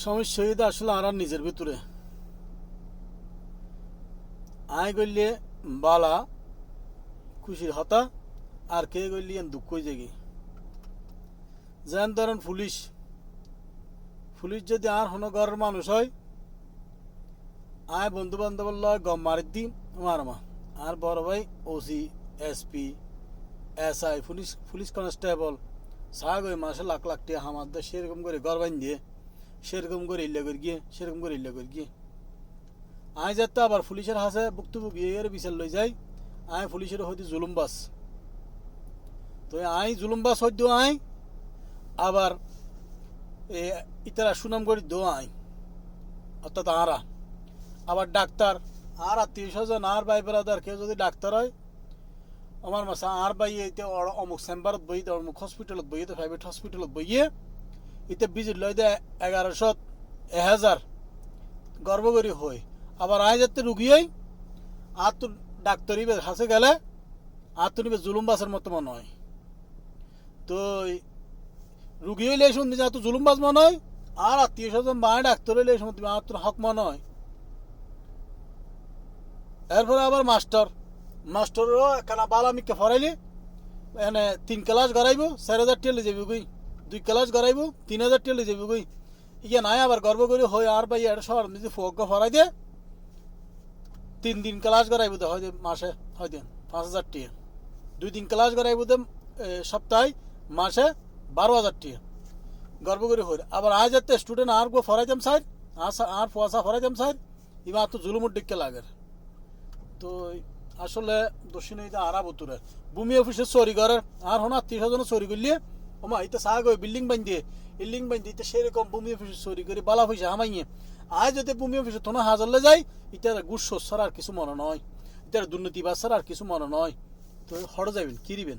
সমস্যা হইতে আসলে আর আর নিজের ভিতরে। আয় গইলে বালা, খুশির হতা, আর কে গইলি দুঃখ যাগে যেন ধরেন পুলিশ পুলিশ যদি আর হনো ঘরের মানুষ হয় আয় বন্ধু বান্ধবের লয় গম মারি দিম মারমা আর বড় ভাই, OC SP S I, police police constable সাগ ওই মাসে লাখ লাখ টাকা হামার দেয়, সেরকম করে ঘর বান দিয়ে সেরকম করে ইল্লা করে গিয়ে, সেরকম করে ইল্লা করে গিয়ে। আয় যাতে আবার পুলিশের হাসে, ভুক্তভোগী এর বিচার লই যাই, আয় পুলিশের হয়তো জুলুম বাস। তো আই জুলুম বাস হয়তো আয়, আবার ইতারা সুনাম করি দো আই অর্থাৎ আরা। আবার ডাক্তার, আর আত্মীয় স্বজন আর ভাই বেড়াদার কেউ যদি ডাক্তার হয়, আমার মাসা আর ভাই অমুক চেম্বারত বহি অমুক হসপিটালত তো প্রাইভেট হসপিটালত বহিয়ে ইতে বিজিত লই দে এগারোশো এহাজার। গর্ব করি হই। আবার আয় যাতে রুগী হই। আর ডাক্তারি হাসে গেলে, আর নিবে জুলুম বাসের মতো মনে হয়। তো রুগী হইলে এই শুনতে তো জুলুম বাস মনে হয়, আর আত্মীয় স্বজন মা ডাক্তার হইলে এই সময় তুমি আর তোর হক মনে হয়। এরপরে আবার মাস্টার। মাস্টারও একখানা বাল আমি কে ফরাইলি, এনে তিন ক্লাস গড়াইব, চার হাজার টেলে যাবি গই। দুই ক্লাস গড়াইব তিন হাজার টেলে যাবি গই ইয়ে নাই আবার গর্ব করে হয় আর ভাই এটা সবার যদি ফোক ফরাই দিয়ে তিন দিন ক্লাস গড়াইব দে হয় মাসে হয় দিন পাঁচ হাজার টিয়া দুই দিন ক্লাস গড়াইব দে সপ্তাহে মাসে বারো হাজার টিয়া গর্ব করে হয় আবার আজ যাতে স্টুডেন্ট আর গো ফরাইতাম স্যার আর পয়সা ফরাইতাম স্যার এবার তো জুলুমুর দিককে লাগে। তো আসলে দক্ষিণ হইতে আরা বতুরে। ভূমি অফিসে চুরি করে, আর হন আত্মীয় স্বজন চুরি করলে ওমা ইতে সাগ ওই বিল্ডিং বান দিয়ে বিল্ডিং বান দিয়ে সেরকম ভূমি অফিসে চুরি করে বালা পয়সা হামাইয়ে আজ যদি ভূমি অফিসে তোনা হাজারলে যাই, ইতার গুড় সর আর কিছু মনে নয়। ইটার দুর্নীতি বাসার আর কিছু মনে নয়। তো হড় যাবেন কিরিবেন